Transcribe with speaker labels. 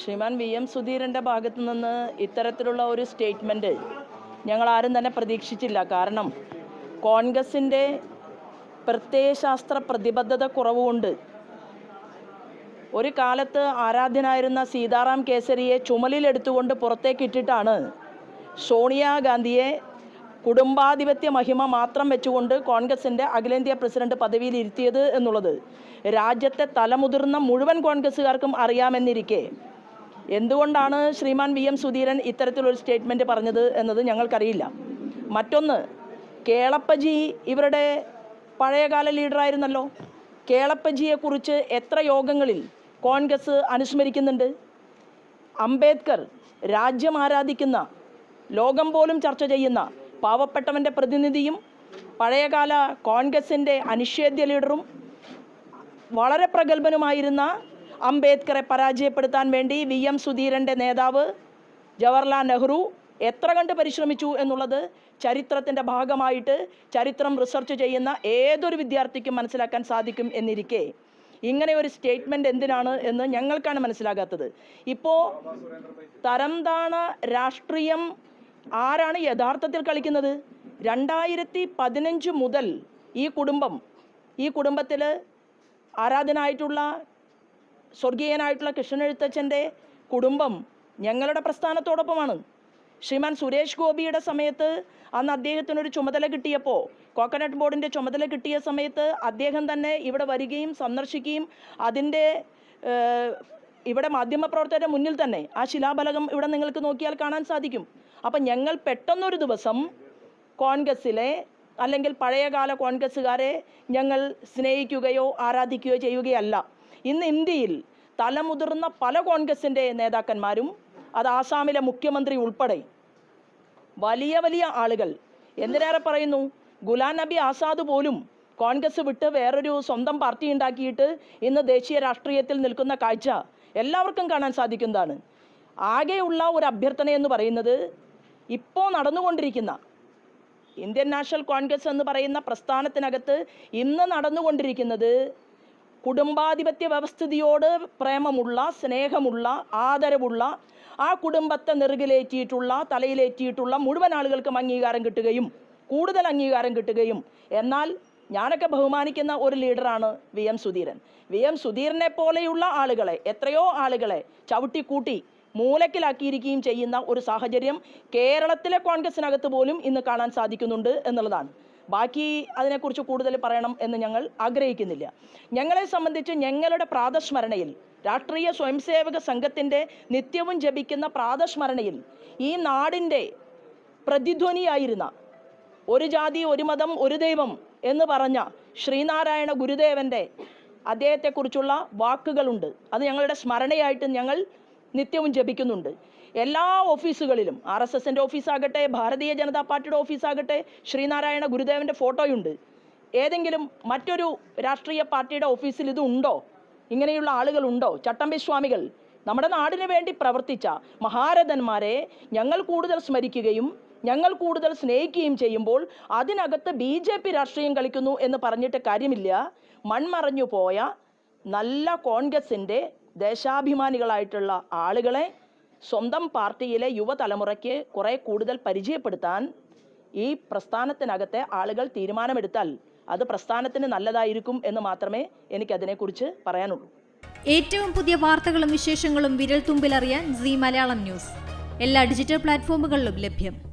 Speaker 1: ശ്രീമാൻ V M സുധീരന്റെ ഭാഗത്തു നിന്ന് ഇത്തരത്തിലുള്ള ഒരു സ്റ്റേറ്റ്മെന്റ് ഞങ്ങൾ ആരും തന്നെ പ്രതീക്ഷിച്ചില്ല. കാരണം കോൺഗ്രസിന്റെ പ്രത്യയശാസ്ത്ര പ്രതിബദ്ധത കുറവുകൊണ്ട് ഒരു കാലത്ത് ആരാധ്യനായിരുന്ന സീതാറാം കേസരിയെ ചുമലിലെടുത്തുകൊണ്ട് പുറത്തേക്കിട്ടിട്ടാണ് സോണിയാഗാന്ധിയെ കുടുംബാധിപത്യ മഹിമ മാത്രം വെച്ചുകൊണ്ട് കോൺഗ്രസിന്റെ അഖിലേന്ത്യാ പ്രസിഡന്റ് പദവിയിൽ ഇരുത്തിയത് എന്നുള്ളത് രാജ്യത്തെ തലമുതിർന്ന മുഴുവൻ കോൺഗ്രസ്സുകാർക്കും അറിയാമെന്നിരിക്കെ എന്തുകൊണ്ടാണ് ശ്രീമാൻ വി എം സുധീരൻ ഇത്തരത്തിലൊരു സ്റ്റേറ്റ്മെന്റ് പറഞ്ഞത് എന്നത് ഞങ്ങൾക്കറിയില്ല. മറ്റൊന്ന് കേളപ്പജി ഇവരുടെ പഴയകാല ലീഡറായിരുന്നല്ലോ. കേളപ്പജിയെക്കുറിച്ച് എത്ര യോഗങ്ങളിൽ കോൺഗ്രസ് അനുസ്മരിക്കുന്നുണ്ട്? അംബേദ്കർ രാജ്യം ആരാധിക്കുന്ന ലോകം പോലും ചർച്ച ചെയ്യുന്ന പാവപ്പെട്ടവന്റെ പ്രതിനിധിയും പഴയകാല കോൺഗ്രസിന്റെ അനിഷേധ്യ ലീഡറും വളരെ പ്രഗത്ഭനുമായിരുന്ന അംബേദ്കറെ പരാജയപ്പെടുത്താൻ വേണ്ടി വി എം സുധീരന്റെ നേതാവ് ജവഹർലാൽ നെഹ്റു എത്ര കണ്ട് പരിശ്രമിച്ചു എന്നുള്ളത് ചരിത്രത്തിന്റെ ഭാഗമായിട്ട് ചരിത്രം റിസർച്ച് ചെയ്യുന്ന ഏതൊരു വിദ്യാർത്ഥിക്കും മനസ്സിലാക്കാൻ സാധിക്കും എന്നിരിക്കെ. ഇങ്ങനെ ഒരു സ്റ്റേറ്റ്മെന്റ് എന്തിനാണ് എന്ന് ഞങ്ങൾക്കാണ് മനസ്സിലാകാത്തത്. ഇപ്പോൾ തരംതാണ രാഷ്ട്രീയം ആരാണ് യഥാർത്ഥത്തിൽ കളിക്കുന്നത്? രണ്ടായിരത്തി പതിനഞ്ച് മുതൽ ഈ കുടുംബം ഈ കുടുംബത്തിൽ ആരാധനായിട്ടുള്ള സ്വർഗീയനായിട്ടുള്ള കൃഷ്ണനെഴുത്തച്ഛന്റെ കുടുംബം ഞങ്ങളുടെ പ്രസ്ഥാനത്തോടൊപ്പമാണ്. ശ്രീമാൻ സുരേഷ് ഗോപിയുടെ സമയത്ത് അന്ന് അദ്ദേഹത്തിനൊരു ചുമതല കിട്ടിയപ്പോൾ കോക്കനട്ട് ബോർഡിന്റെ ചുമതല കിട്ടിയ സമയത്ത് അദ്ദേഹം തന്നെ ഇവിടെ വരികയും സന്ദർശിക്കുകയും അതിന്റെ ഇവിടെ മാധ്യമപ്രവർത്തകരുടെ മുന്നിൽ തന്നെ ആ ശിലാഫലകം ഇവിടെ നിങ്ങൾക്ക് നോക്കിയാൽ കാണാൻ സാധിക്കും. അപ്പം ഞങ്ങൾ പെട്ടെന്നൊരു ദിവസം കോൺഗ്രസ്സിലെ അല്ലെങ്കിൽ പഴയകാല കോൺഗ്രസ്സുകാരെ ഞങ്ങൾ സ്നേഹിക്കുകയോ ആരാധിക്കുകയോ ചെയ്യുകയല്ല. ഇന്ന് ഇന്ത്യയിൽ തലമുതിർന്ന പല കോൺഗ്രസിന്റെ നേതാക്കന്മാരും അത് ആസാമിലെ മുഖ്യമന്ത്രി ഉൾപ്പെടെ വലിയ വലിയ ആളുകൾ. എന്തിനേറെ പറയുന്നു? ഗുലാം നബി ആസാദ് പോലും കോൺഗ്രസ് വിട്ട് വേറൊരു സ്വന്തം പാർട്ടി ഉണ്ടാക്കിയിട്ട് ഇന്ന് ദേശീയ രാഷ്ട്രീയത്തിൽ നിൽക്കുന്ന കാഴ്ച എല്ലാവർക്കും കാണാൻ സാധിക്കുന്നതാണ്. ആകെയുള്ള ഒരു അഭ്യർത്ഥന എന്ന് പറയുന്നത് ഇപ്പോൾ നടന്നുകൊണ്ടിരിക്കുന്ന ഇന്ത്യൻ നാഷണൽ കോൺഗ്രസ് എന്ന് പറയുന്ന പ്രസ്ഥാനത്തിനകത്ത് ഇന്ന് നടന്നുകൊണ്ടിരിക്കുന്നത് കുടുംബാധിപത്യ വ്യവസ്ഥിതിയോട് പ്രേമമുള്ള സ്നേഹമുള്ള ആദരവുള്ള ആ കുടുംബത്തെ നെറുകിലേറ്റിയിട്ടുള്ള തലയിലേറ്റിയിട്ടുള്ള മുഴുവൻ ആളുകൾക്കും അംഗീകാരം കിട്ടുകയും കൂടുതൽ അംഗീകാരം കിട്ടുകയും. എന്നാൽ ഞാനൊക്കെ ബഹുമാനിക്കുന്ന ഒരു ലീഡറാണ് V M Sudheeran. V M സുധീരനെ പോലെയുള്ള ആളുകളെ എത്രയോ ആളുകളെ ചവിട്ടിക്കൂട്ടി മൂലക്കിലാക്കിയിരിക്കുകയും ചെയ്യുന്ന ഒരു സാഹചര്യം കേരളത്തിലെ കോൺഗ്രസിനകത്ത് പോലും ഇന്ന് കാണാൻ സാധിക്കുന്നുണ്ട് എന്നുള്ളതാണ്. ബാക്കി അതിനെക്കുറിച്ച് കൂടുതൽ പറയണം എന്ന് ഞങ്ങൾ ആഗ്രഹിക്കുന്നില്ല. ഞങ്ങളെ സംബന്ധിച്ച് ഞങ്ങളുടെ പ്രാതസ്മരണയിൽ രാഷ്ട്രീയ സ്വയംസേവക സംഘത്തിന്റെ നിത്യവും ജപിക്കുന്ന പ്രാതസ്മരണയിൽ ഈ നാടിന്റെ പ്രതിധ്വനിയായിരുന്ന ഒരു ജാതി ഒരു മതം ഒരു ദൈവം എന്ന് പറഞ്ഞ ശ്രീനാരായണ ഗുരുദേവന്റെ അദ്ദേഹത്തെക്കുറിച്ചുള്ള വാക്കുകളുണ്ട്. അത് ഞങ്ങളുടെ സ്മരണയായിട്ട് ഞങ്ങൾ നിത്യവും ജപിക്കുന്നുണ്ട്. എല്ലാ ഓഫീസുകളിലും ആർ എസ് എസിന്റെ ഓഫീസാകട്ടെ ഭാരതീയ ജനതാ പാർട്ടിയുടെ ഓഫീസാകട്ടെ ശ്രീനാരായണ ഗുരുദേവന്റെ ഫോട്ടോയുണ്ട്. ഏതെങ്കിലും മറ്റൊരു രാഷ്ട്രീയ പാർട്ടിയുടെ ഓഫീസിൽ ഇതുണ്ടോ ഇങ്ങനെയുള്ള ആളുകളുണ്ടോ ചട്ടമ്പി സ്വാമികൾ നമ്മുടെ നാടിന് വേണ്ടി പ്രവർത്തിച്ച മഹാരഥന്മാരെ ഞങ്ങൾ കൂടുതൽ സ്മരിക്കുകയും ഞങ്ങൾ കൂടുതൽ സ്നേഹിക്കുകയും ചെയ്യുമ്പോൾ അതിനകത്ത് ബി ജെ പി രാഷ്ട്രീയം കളിക്കുന്നു എന്ന് പറഞ്ഞിട്ട് കാര്യമില്ല. മൺമറഞ്ഞു പോയ നല്ല കോൺഗ്രസിന്റെ ദേശാഭിമാനികളായിട്ടുള്ള ആളുകളെ സ്വന്തം പാർട്ടിയിലെ യുവതലമുറയ്ക്ക് കുറേ കൂടുതൽ പരിചയപ്പെടുത്താൻ ഈ പ്രസ്ഥാനത്തിനകത്തെ ആളുകൾ തീരുമാനമെടുത്താൽ അത് പ്രസ്ഥാനത്തിന് നല്ലതായിരിക്കും എന്ന് മാത്രമേ എനിക്ക് എനിക്കതിനെക്കുറിച്ച് പറയാനുള്ളൂ.
Speaker 2: ഏറ്റവും പുതിയ വാർത്തകളും വിശേഷങ്ങളും വിരൽ തുമ്പിലറിയാൻ സി മലയാളം ന്യൂസ്. എല്ലാ ഡിജിറ്റൽ പ്ലാറ്റ്ഫോമുകളിലും ലഭ്യം.